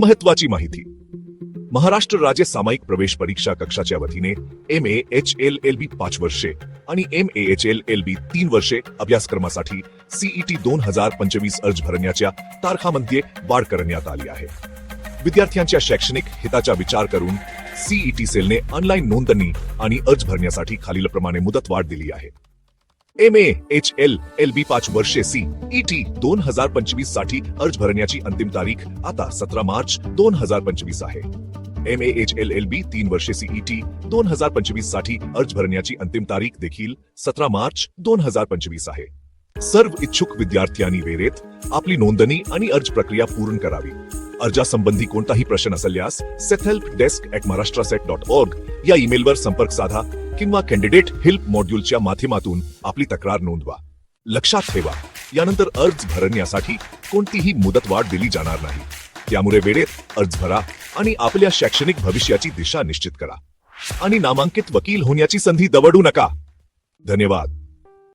महत्वाची माहिती. महाराष्ट्र राज्य सामायिक प्रवेश परीक्षा कक्षाच्या वतीने M A H L L B पाच वर्षे आणि M A H L L B तीन वर्षे अभ्यासक्रमासाठी सीईटी दोन हजार पंचवीस अर्ज भरण्याच्या तारखामध्ये वाढ करण्यात आली आहे. विद्यार्थ्यांच्या शैक्षणिक हिताचा विचार करून सीईटी सेलने ऑनलाईन नोंदणी आणि अर्ज भरण्यासाठी खालीलप्रमाणे मुदतवाढ दिली आहे. M A H L L B पाच वर्षे सी ई टी दोन हजार पंचवीससाठी अर्ज भरण्याची अंतिम तारीख आता सतरा मार्च दोन हजार पंचवीस आहे. M A H L L B तीन वर्षे सीईटी दोन हजार पंचवीससाठी अर्ज भरण्याची अंतिम तारीख देखील सतरा मार्च दोन हजार पंचवीस आहे. सर्व इच्छुक विद्यार्थ्यांनी वेळेत आपली नोंदणी आणि अर्ज प्रक्रिया पूर्ण करावी. अर्जासंबंधी कोणताही प्रश्न असल्यास CET help desk at Maharashtra CET dot org या ईमेलवर संपर्क साधा किंवा कॅन्डिडेट हेल्प मॉड्यूलच्या माध्यमातून आपली तक्रार नोंदवा. लक्षात ठेवा यानंतर अर्ज भरण्यासाठी कोणतीही मुदतवाढ दिली जाणार नाही. त्यामुळे वेळेत अर्ज भरा आणि आपल्या शैक्षणिक भविष्याची दिशा निश्चित करा. आणि नामांकित वकील होण्याची संधी दवडू नका. धन्यवाद.